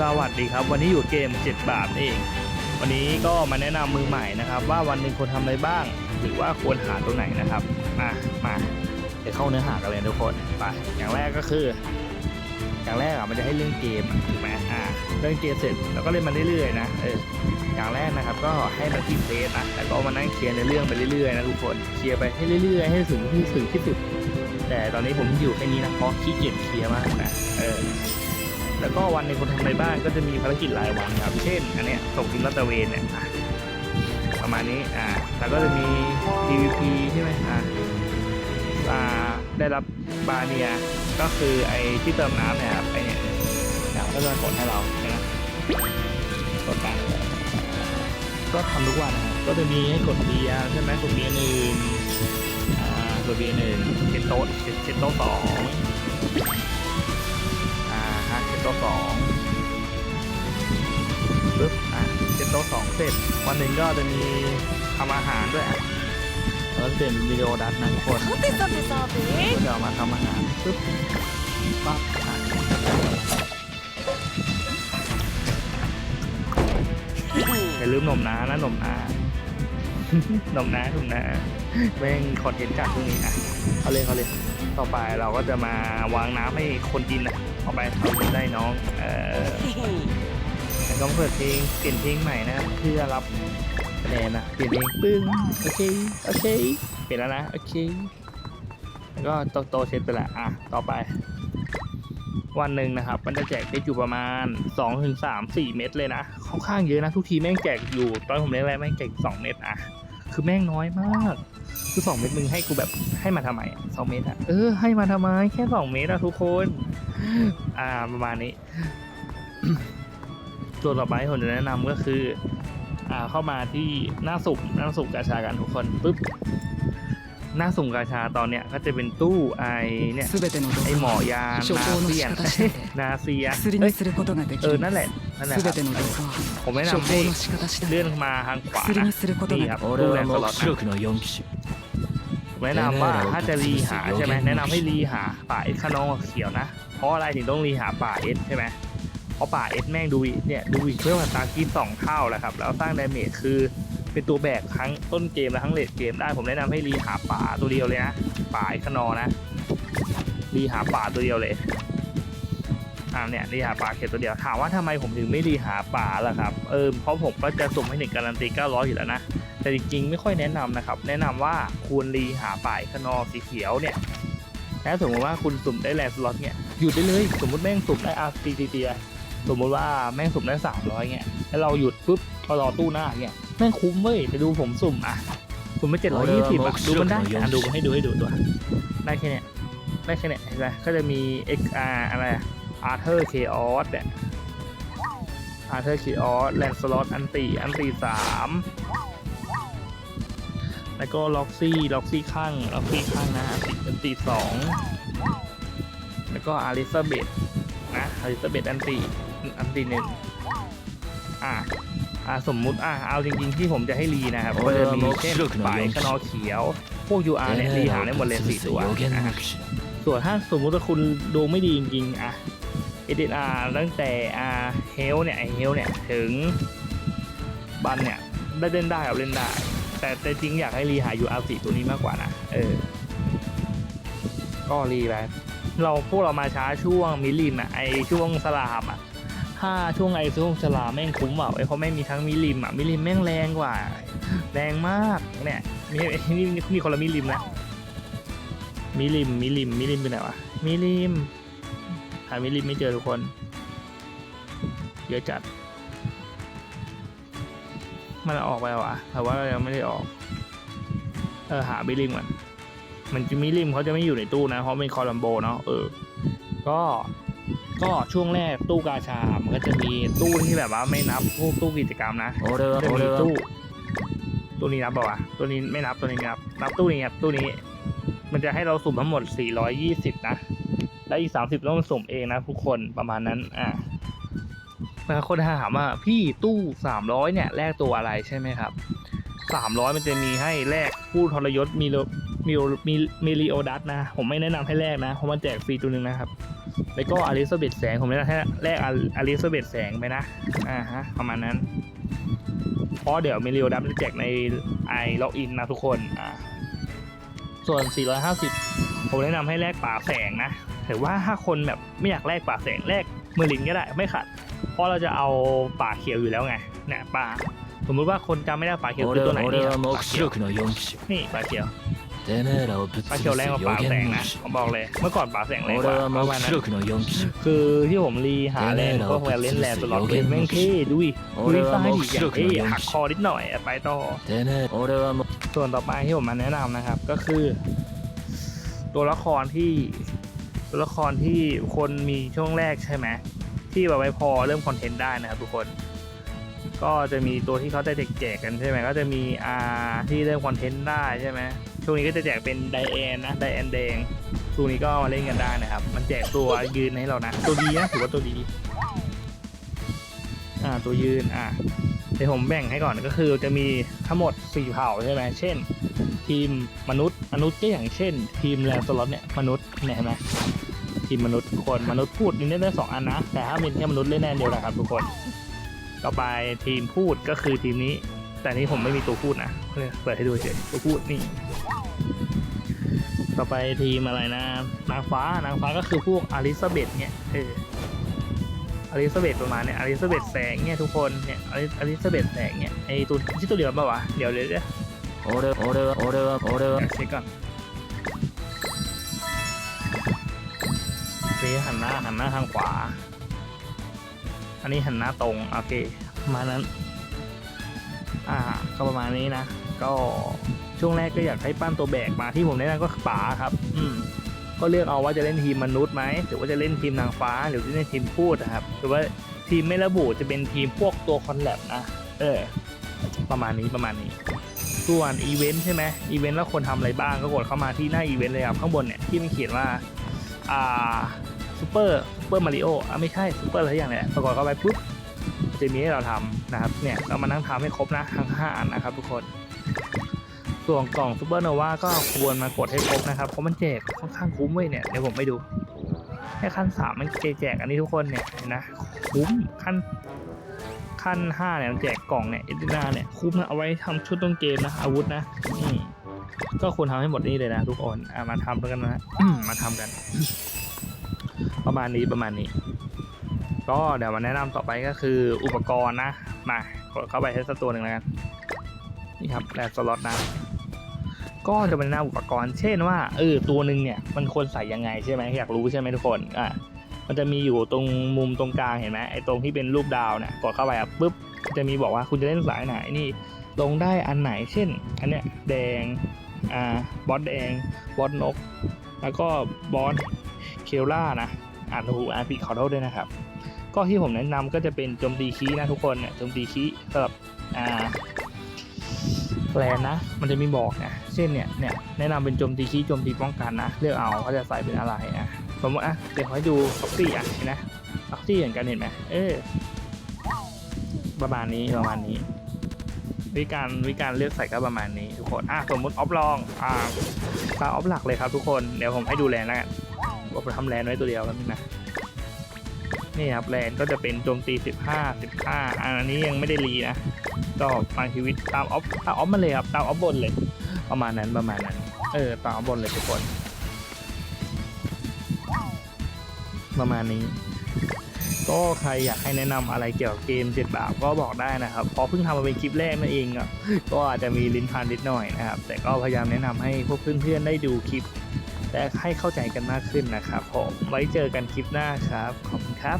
สวัสดีครับ วันนี้อยู่เกม 7 บาทเอง วันนี้ก็มาแนะนำมือใหม่นะครับ ว่าวันหนึ่งควรทำอะไรบ้าง หรือว่าควรหาตรงไหนนะครับ มามาเดี๋ยวเข้าเนื้อหากันเลยทุกคนไปอย่างแรกก็คือ อย่างแรกอะมันจะให้เล่นเกมถูกไหมอ่าเล่นเกมเสร็จแล้วก็เล่นมันเรื่อยๆนะเอออย่างแรกนะครับก็ให้มันที่เฟซนะแล้วก็มานั่งเคลียร์ในเรื่องไปเรื่อยๆนะทุกคนเคลียร์ไปให้เรื่อยๆให้ถึงที่ถึงที่สุดแต่ตอนนี้ผมอยู่แค่นี้นะเพราะขี้เกียจเคลียร์มากนะเออ แล้วก็วันหนึ่งคนทำอะไรบ้างก็จะมีภารกิจรายวันครับ เช่น อันเนี้ยส่งทีมลาดตเวนเนี่ยอะประมาณนี้ อ่า แล้วก็จะมี PVP ใช่ไหมอ่าอ่า ได้รับบาเนีย ก็คือไอ้ที่เติมน้ำเนี่ยครับไอ้เนี่ยเนี่ยก็จะกดให้เราใช่ไหมกดไปก็ทำทุกวันนะครับ ก็จะมีให้กดเบียร์ใช่ไหมกดเบียร์หนึ่งอ่ากดเบียร์หนึ่งเช็ดโต๊ะเช็ดโต๊ะสอง เป็นตัวสองปึ๊บอะเป็นตัวสองเสร็จวันหนึ่งก็จะมีทำอาหารด้วยอะเออเป็นวิดีโอดัดนะทุคนเขาติดต่อติดต่อไปจะมาทำอาหารปึ๊บปั๊บอะอย่าลืมนมน้านะนมน้านมน้านมน้าแม่งคอนเทนต์จากตรงนี้อะเอาเลยเอาเลย ต่อไปเราก็จะมาวางน้ำให้คนกินนะเอาไปทำได้น้อง เออแล้วก็เปิดเพลงเปลี่ยนเพลงใหม่นะเพื่อรับคะแนนนะเปลี่ยนเพลงปึ้งโอเคโอเคเปลี่ยนแล้วนะโอเคแล้วก็โตโตเช็ดไปละอะต่อไป วันหนึ่งนะครับ มันจะแจกได้อยู่ประมาณ2ถึง3 4 เม็ดเลยนะค่อนข้างเยอะนะทุกทีแม่งแจกอยู่ ตอนผมเล่นแรกแม่งแจก2เม็ดอะคือแม่งน้อยมาก คือสองเมตรมึงให้กูแบบให้มาทำไมสองเมตรอะเออให้มาทำไม แค่สองเมตรอะทุกคน อ่าประมาณนี้ ตัวต่อไปที่ผมจะแนะนำก็คือ อ่าเข้ามาที่หน้าสุ่มหน้าสุ่มกาชากันทุกคนปุ๊บหน้าสุ่มกาชาตอนเนี้ยก็จะเป็นตู้ไอเนี่ยไอหมอยานาเซียนนาเซียเออนั่นแหละนั่นแหละครับผมแนะนำให้เลื่อนมาทางขวานะนี่ครับตู้แรตลอด แนะนำว่าถ้าจะรีหาใช่ไหมแนะนำให้รีหาป่าเอสคานองเขียวนะ เพราะอะไรถึงต้องรีหาป่าเอสใช่ไหมเพราะป่าเอสแม่งดูอีเนี่ยดูอีกเพื่อมาตากีสองเท่าแหละครับแล้วสร้างดาเมจคือเป็นตัวแบกทั้งต้นเกมและทั้งเลดเกมได้ผมแนะนำให้รีหาป่าตัวเดียวเลยนะป่าเอสคานอนะรีหาป่าตัวเดียวเลย อ่าเนี่ยรีหาป่าเขียวตัวเดียวถามว่าทำไมผมถึงไม่รีหาป่าล่ะครับเออเพราะผมก็จะสุ่มให้หนึ่งการันตี900อยู่แล้วนะ แต่จริงๆ ไม่ค่อยแนะนำนะครับ แนะนำว่าควรรีหาป่ายคานอสีเขียวเนี่ยถ้าสมมติว่าคุณสุ่มได้แลนด์สล็อตเนี่ยหยุดได้เลย สมมติแม่งสุ่มได้อาร์ตีตีเตียสมมติว่าแม่งสุ่มได้สามร้อยเงี้ยแล้วเราหยุดปุ๊บก็รอตู้หน้าเงี้ยแม่งคุ้มเว้ยไปดูผมสุ่มอะสุ่มไปเจ็ดร้อยยี่สิบอะดูมันได้อะดูให้ดูให้ดูตัวได้แค่เนี้ยได้แค่เนี้ยเห็นไหมก็จะมี XR อะไรอาร์เธอร์เคออสเนี่ยอาร์เธอร์เคออสแลนด์สล็อตอันตีอันตีสาม แล้วก็ล็อกซี่ล็อกซี่ข้างล็อกซี่ข้างนะฮะดอันตีสองแล้วก็อาริซาเบตนะอาริซาเบตอันตีอันตีหนึ่งอะอ่าสมมุติอะเอาจริงๆที่ผมจะให้รีนะครับก็จะมีเช่นฝ่ายชนอเขียว พวก UR เนี่ยรีหาได้หมดเลยสี่ตัวส่วนถ้าสมมุติว่าคุณดูไม่ดีจริงๆอะเอเด SDR ตั้งแต่อ่าเฮลเนี่ยเฮลเนี่ยถึงบันเนี่ยได้เล่นได้เอาเล่นได้ แต่แต่จริงอยากให้รีหา UR 4ตัวนี้มากกว่านะ เออ ก็รีไปเราพวกเรามาช้าช่วงมิลลิมอะไอช่วงสลามอะถ้าช่วงไอช่วงสลามแม่งคุ้มเปล่าไอเพราะแม่งมีทั้งมิลลิมอะมิลลิมแม่งแรงกว่า แรงมากเนี่ยมีนี่มีคนละมิลลิมนะมิลิมมิลิมมิลิมไปไหนวะมิลิมหามิลิมไม่เจอทุกคนเยอะจัด มันออกไปวะแต่ว่าเรายังไม่ได้ออก เออหาบิลลิงมันมันจะมีริมเขาจะไม่อยู่ในตู้นะ เพราะเป็นคอลัมโบเนาะเออ ก็ก็ช่วงแรกตู้กาชา มันก็จะมีตู้ที่แบบว่าไม่นับพวกตู้กิจกรรมนะโอเดอร์โอเดอร์ตู้ตัวนี้นับเปล่าวะตู้นี้ไม่นับตู้นี้นับนับตู้นี้ครับตู้นี้ มันจะให้เราสุ่มทั้งหมด 420 นะ และอีก 30ต้องสุ่มเองนะทุกคนประมาณนั้นอ่า บางคนถามว่าพี่ตู้300เนี่ยแลกตัวอะไรใช่ไหมครับ300มันจะมีให้แลกผู้ทรยศมีมีมีมีลีโอดัสนะ ผมไม่แนะนำให้แลกนะเพราะมันแจกฟรีตัวหนึ่งนะครับ แล้วก็อลิซาเบธแสงผมแนะนำให้แลกอลิซาเบธแสงไปนะอ่าฮะประมาณนั้นเพราะเดี๋ยวมีลีโอดัสจะแจกในไอล็อกอินนะทุกคนอ่าส่วน 450 ผมแนะนำให้แลกป่าแสงนะแต่ว่าถ้าคนแบบไม่อยากแลกป่าแสงแลกเมอลินก็ได้ไม่ขัด เพราะเราจะเอาป่าเขียวอยู่แล้วไงเนี่ยป่าสมมติว่าคนจำไม่ได้ป่าเขียวคือตัวไหนนี่ป่าเขียวนี่ป่าเขียวป่าเขียวแรงกว่าป่าแสงนะผมบอกเลย เมื่อก่อนป่าแสงแรงกว่าประมาณนั้นคือที่ผมรีหาแรงก็แวนเล่นแรงตลอดเลยแม่งเท่ดุยดุยซ้ายดิอย่างเท่หักคอนิดหน่อยไปต่อส่วนต่อไปที่ผมมาแนะนำนะครับ ก็คือ ตัวละครที่ตัวละครที่คนมีช่วงแรกใช่ไหม ที่แบบไว้พอเริ่มคอนเทนต์ได้นะครับทุกคน ก็จะมีตัวที่เขาจะแจกกันใช่ไหมก็จะมีอาที่เริ่มคอนเทนต์ได้ใช่ไหมช่วงนี้ก็จะแจกเป็นไดแอนนะไดแอนแดงช่วงนี้ก็มาเล่นกันได้นะครับ มันแจกตัวยืนให้เรานะ ตัวดีนะถือว่าตัวดีอ่าตัวยืนอ่าเดี๋ยวผมแบ่งให้ก่อนก็คือจะมีทั้งหมด 4 เผ่าใช่ไหมเช่น ทีมมนุษย์มนุษย์ก็อย่างเช่น ทีมแลนสล็อตเนี่ยมนุษย์เนี่ยเห็นไหม ทีมมนุษย์ทุกคนมนุษย์พูดนี่เล่นได้สองอันนะ แต่ถ้าเป็นแค่มนุษย์เล่นแน่เดียวนะครับทุกคน ต่อไปทีมพูดก็คือทีมนี้ แต่นี้ผมไม่มีตัวพูดนะเปิดให้ดูเฉยตัวพูดนี่ ต่อไปทีมอะไรนะ นางฟ้านางฟ้าก็คือพวกอลิซาเบธเนี่ยเอออลิซาเบธประมาณเนี่ยอลิซาเบธแสงเนี่ยทุกคนเนี่ยอลิอลิซาเบธแสงเนี่ยไอตัวที่ตัวเดียวป่าวะเดี๋ยวเดี๋ยวเดี๋ยว 俺俺は俺は俺は เช็คก่อน นี่หันหน้าหันหน้าทางขวา อันนี้หันหน้าตรงโอเคประมาณนั้น อ่าก็ประมาณนี้นะ ก็ช่วงแรกก็อยากให้ปั้นตัวแบกมาที่ผมแนะนำก็ป๋าครับ อืมก็เลือกเอาว่าจะเล่นทีมมนุษย์ไหมหรือว่าจะเล่นทีมนางฟ้า หรือจะเล่นทีมพูดนะครับ หรือว่าทีมไม่ระบุจะเป็นทีมพวกตัวคอนแลบนะ เออ ประมาณนี้ประมาณนี้ ส่วนอีเวนต์ใช่ไหมอีเวนต์แล้วคนทำอะไรบ้างก็กดเข้ามาที่หน้าอีเวนต์เลยครับ ข้างบนเนี่ยที่มันเขียนว่า อ่า ซูเปอร์ซูเปอร์มาริโออะไม่ใช่ซูเปอร์อะไรอย่างเนี้ยปรากฏเข้าไปปุ๊บจะมีให้เราทำนะครับเนี่ยเรามานั่งทำให้ครบนะทั้งห้าอันนะครับทุกคนส่วนกล่องซูเปอร์โนวาก็ควรมากดให้ครบนะครับเพราะมันแจกค่อนข้างคุ้มเว้ยเนี่ยเดี๋ยวผมไปดูแค่ขั้นสามมันแจกอันนี้ทุกคนเนี่ยนะคุ้มขั้นขั้นห้าเนี่ยมันแจกกล่องเนี่ยเอดินาเนี่ยคุ้มนะเอาไว้ทำชุดต้นเกมนะอาวุธนะก็ควรทำให้หมดนี่เลยนะทุกคนอะมาทำกันนะมมาทำกัน ประมาณนี้ประมาณนี้ ก็เดี๋ยวมาแนะนำต่อไปก็คืออุปกรณ์นะ มากดเข้าไปให้สักตัวหนึ่งแล้วกันนี่ครับแลนสล็อตนะก็จะเป็นหน้าอุปกรณ์ เช่นว่าเออตัวหนึ่งเนี่ยมันควรใส่ยังไงใช่ไหมอยากรู้ใช่ไหมทุกคนอะมันจะมีอยู่ตรงมุมตรงกลางเห็นไหมไอ้ตรงที่เป็นรูปดาวเนี่ยกดเข้าไปอะปุ๊บจะมีบอกว่าคุณจะเล่นสายไหนนี่ลงได้อันไหนเช่น อันเนี้ยแดงอ่าบอสแดงบอสนก แล้วก็บอสเคลล่านะ อ่านถูอ่านผิดขอโทษด้วยนะครับ ก็ที่ผมแนะนำก็จะเป็นโจมตีคีนะทุกคนเนี่ยโจมตีคีสำหรับอ่าแลนนะ มันจะมีบอกนะเช่นเนี่ยเนี่ยแนะนำเป็นโจมตีคีโจมตีป้องกันนะเลือกเอาเขาจะใส่เป็นอะไรนะสมมติอะเดี๋ยวขอให้ดูฟ็อกซี่อะเห็นะฟ็อกซี่เหมือนกันเห็นไหมเออประมาณนี้ประมาณนี้วิการวิการเลือกใส่ก็ประมาณนี้ทุกคนอะสมมติออฟลองอ่าตาออฟหลักเลยครับทุกคนเดี๋ยวผมให้ดูแลแล้วกัน ผมทำแลนไว้ตัวเดียวแล้วนี่นะนี่ครับแลนก็จะเป็นโจมตี 15 15 อันนี้ยังไม่ได้รีนะก็บางชีวิตตามออฟตามออฟมาเลยครับตามออฟบนเลย ประมาณนั้นประมาณนั้น เออตามออฟบนเลยทุกคน ประมาณนี้ ก็ใครอยากให้แนะนำอะไรเกี่ยวกับเกมเจ็ดบาทก็บอกได้นะครับเพราะเพิ่งทำมาเป็นคลิปแรกนั่นเองอะก็อาจจะมีลิ้นพันนิดหน่อยนะครับ แต่ก็พยายามแนะนำให้พวกเพื่อนๆได้ดูคลิป และให้เข้าใจกันมากขึ้นนะครับผมไว้เจอกันคลิปหน้าครับ ขอบคุณครับ